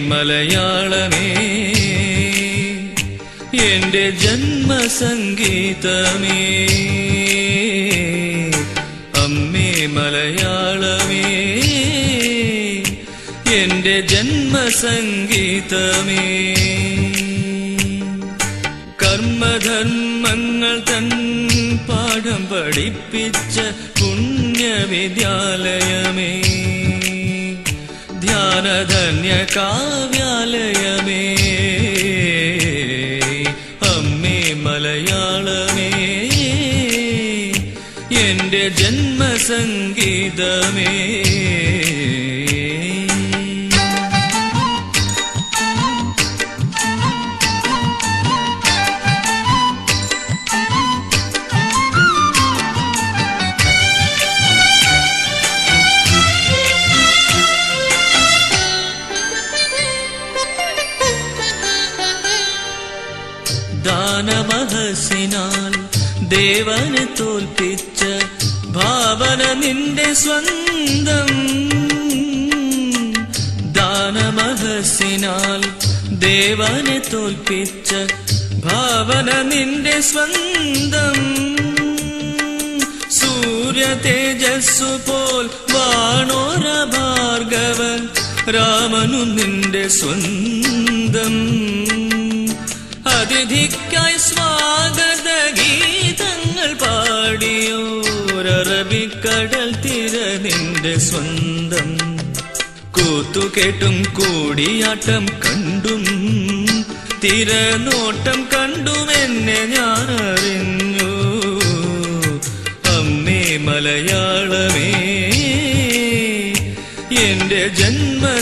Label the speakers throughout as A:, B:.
A: മലയാളമേ എന്റെ ജന്മസംഗീതമേ. അമ്മേ മലയാളമേ എന്റെ ജന്മസംഗീതമേ. കർമ്മധർമ്മങ്ങൾ തൻ പാഠം പഠിപ്പിച്ച പുണ്യവിദ്യാലയമേ. ധ്യാനധന്യ കാവ്യാലയമേ അമ്മേ മലയാളമേ എന്റെ ജന്മസംഗീതമേ. ദാനമഹസിനാൽ ദേവനെ തോൽപ്പിച്ച ഭാവന നിന്റെ സ്വന്തം. ദാനമഹസിനാൽ ദേവനെ തോൽപ്പിച്ച ഭാവന നിന്റെ സ്വന്തം. സൂര്യ തേജസ്സു പോൽ വാണോര ഭാർഗവൻ രാമനു നിന്റെ സ്വന്തം. അതിഥിക്കായി സ്വാഗത ഗീതങ്ങൾ പാടിയോരറബിക്കടൽ തിര നിന്റെ സ്വന്തം കൂത്തുകേട്ടും കൂടിയാട്ടം കണ്ടും തിരനോട്ടം കണ്ടും എന്നെ ഞാൻ അറിഞ്ഞു അമ്മേ മലയാളമേ എന്റെ ജന്മസംഗീതമേ.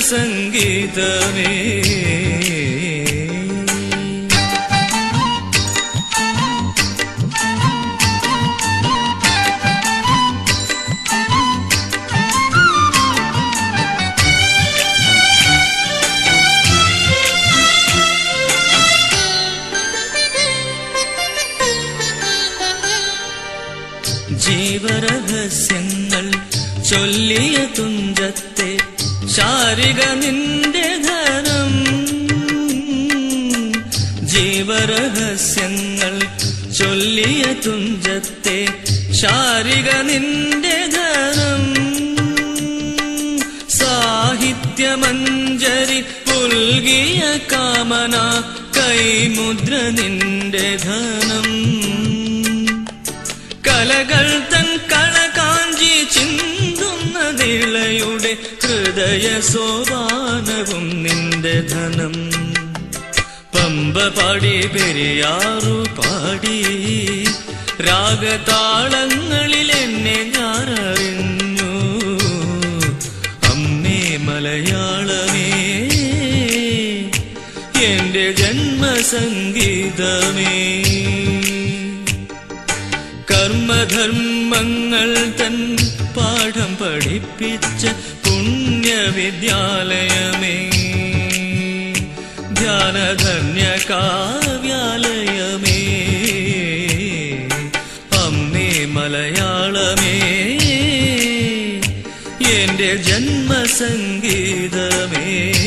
A: ജീവരഹസ്യങ്ങൾ ചൊല്ലിയ തുഞ്ചത്തെ ശാരിക നിന്റെ ധനം. ജീവരഹസ്യങ്ങൾ ചൊല്ലിയ തുഞ്ചത്തെ ശാരിക നിന്റെ ധനം. സാഹിത്യമഞ്ജരി പുൽകിയ കാമന കൈമുദ്ര നിന്റെ ധനം. കലകൾ തൻ കള കാഞ്ചി ചിന്തുന്ന നിളയുടെ ഹൃദയ സോപാനവും നിന്റെ ധനം. പമ്പ പാടി പെരിയാറു പാടി രാഗതാളങ്ങളിൽ എന്നെ ഞാൻ അമ്മേ മലയാളമേ എന്റെ ജന്മസംഗീതമേ. കർമ്മധർമ്മങ്ങൾ തൻ പാഠം പഠിപ്പിച്ച പുണ്യവിദ്യാലയമേ. ധ്യാനധന്യ കാവ്യാലയമേ അമ്മേ മലയാളമേ. എന്റെ ജന്മസംഗീതമേ.